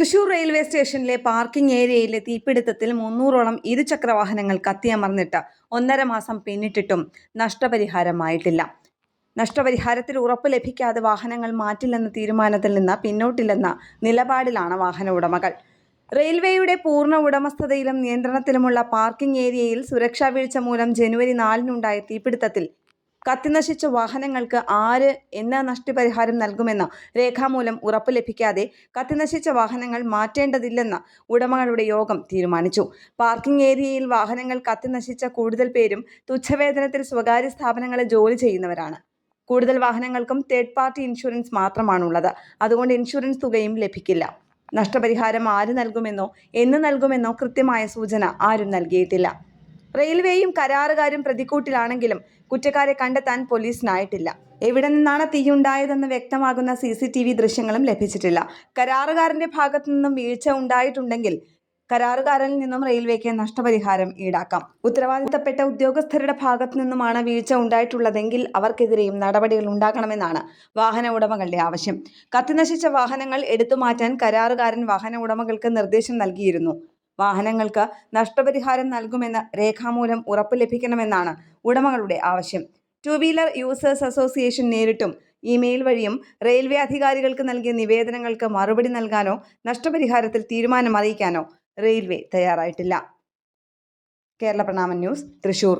Thrissur railway സ്റ്റേഷനിലെ parking ഏരിയയിലെ തീപിടുത്തത്തിൽ മുന്നൂറോളം ഇരുചക്ര വാഹനങ്ങൾ കത്തിയമർന്നിട്ട് ഒന്നര മാസം പിന്നിട്ടിട്ടും നഷ്ടപരിഹാരമായിട്ടില്ല. നഷ്ടപരിഹാരത്തിൽ ഉറപ്പ് ലഭിക്കാതെ വാഹനങ്ങൾ മാറ്റില്ലെന്ന തീരുമാനത്തിൽ നിന്ന് പിന്നോട്ടില്ലെന്ന നിലപാടിലാണ് വാഹന ഉടമകൾ. റെയിൽവേയുടെ പൂർണ ഉടമസ്ഥതയിലും നിയന്ത്രണത്തിലുമുള്ള പാർക്കിംഗ് ഏരിയയിൽ സുരക്ഷാ വീഴ്ച മൂലം ജനുവരി നാലിനുണ്ടായ തീപിടുത്തത്തിൽ കത്തിനശിച്ച വാഹനങ്ങൾക്ക് ആര് എന്ന നഷ്ടപരിഹാരം നൽകുമെന്ന രേഖാമൂലം ഉറപ്പ് ലഭിക്കാതെ കത്തിനശിച്ച വാഹനങ്ങൾ മാറ്റേണ്ടതില്ലെന്ന ഉടമകളുടെ യോഗം തീരുമാനിച്ചു. പാർക്കിംഗ് ഏരിയയിൽ വാഹനങ്ങൾ കത്തിനശിച്ച കൂടുതൽ പേരും തുച്ഛവേതനത്തിൽ സ്വകാര്യ സ്ഥാപനങ്ങളിൽ ജോലി ചെയ്യുന്നവരാണ്. കൂടുതൽ വാഹനങ്ങൾക്കും തേർഡ് പാർട്ടി ഇൻഷുറൻസ് മാത്രമാണുള്ളത്. അതുകൊണ്ട് ഇൻഷുറൻസ് തുകയും ലഭിക്കില്ല. നഷ്ടപരിഹാരം ആര് നൽകുമെന്നോ എന്ന് നൽകുമെന്നോ കൃത്യമായ സൂചന ആരും നൽകിയിട്ടില്ല. റെയിൽവേയും കരാറുകാരും പ്രതിക്കൂട്ടിലാണെങ്കിലും കുറ്റക്കാരെ കണ്ടെത്താൻ പോലീസിനായിട്ടില്ല. എവിടെ നിന്നാണ് തീയുണ്ടായതെന്ന് വ്യക്തമാകുന്ന സി സി ടി വി ദൃശ്യങ്ങളും ലഭിച്ചിട്ടില്ല. കരാറുകാരന്റെ ഭാഗത്തു നിന്നും വീഴ്ച ഉണ്ടായിട്ടുണ്ടെങ്കിൽ കരാറുകാരനിൽ നിന്നും റെയിൽവേക്ക് നഷ്ടപരിഹാരം ഈടാക്കാം. ഉത്തരവാദിത്തപ്പെട്ട ഉദ്യോഗസ്ഥരുടെ ഭാഗത്തു നിന്നുമാണ് വീഴ്ച ഉണ്ടായിട്ടുള്ളതെങ്കിൽ അവർക്കെതിരെയും നടപടികൾ ഉണ്ടാകണമെന്നാണ് വാഹന ഉടമകളുടെ ആവശ്യം. കത്തിനശിച്ച വാഹനങ്ങൾ എടുത്തുമാറ്റാൻ കരാറുകാരൻ വാഹന ഉടമകൾക്ക് നിർദ്ദേശം നൽകിയിരുന്നു. വാഹനങ്ങൾക്ക് നഷ്ടപരിഹാരം നൽകുമെന്ന് രേഖാമൂലം ഉറപ്പ് ലഭിക്കണമെന്നാണ് ഉടമകളുടെ ആവശ്യം. ടു വീലർ യൂസേഴ്സ് അസോസിയേഷൻ നേരിട്ടും ഇമെയിൽ വഴിയും റെയിൽവേ അധികാരികൾക്ക് നൽകിയ നിവേദനങ്ങൾക്ക് മറുപടി നൽകാനോ നഷ്ടപരിഹാരത്തിൽ തീരുമാനം അറിയിക്കാനോ റെയിൽവേ തയ്യാറായിട്ടില്ല. കേരള പ്രണാമൻ ന്യൂസ് തൃശൂർ.